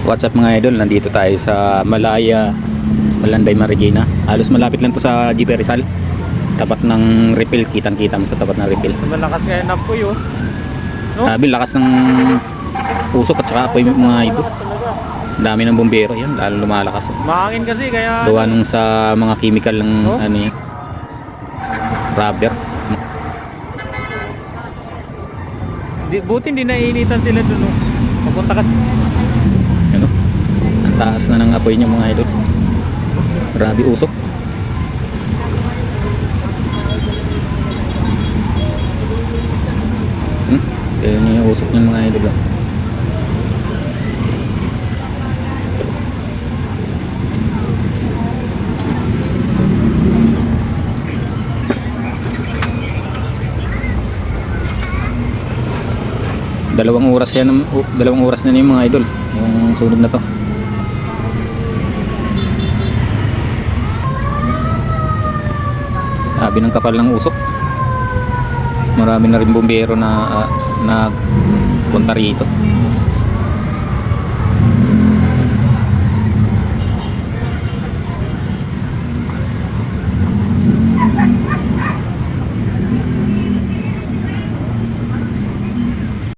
What's up mga idol? Nandito tayo sa Malaya, Malanday, Marikina. Halos malapit lang to sa GP Rizal. Tapat ng refill, kitang-kita mo sa tapat ng refill. Malakas kaya na po yun. No? Sabi, lakas ng usok at saka apoy mga idol. Dami ng bombero yan, lalo lumalakas. Mahangin kasi kaya... Gawa nung sa mga chemical ng Oh? ano yan, rubber. Di, buti hindi naiinitan sila dun. No? Papunta ka. Taas na ng apoy niya mga idol. Grabe usok. Hmm? Niya yung usok ng mga idol. ah. Dalawang oras yan, dalawang oras na, na mga idol. Yung sunog na to. Sabi ng kapal ng usok. Marami na rin bumbero na uh, na punta rito.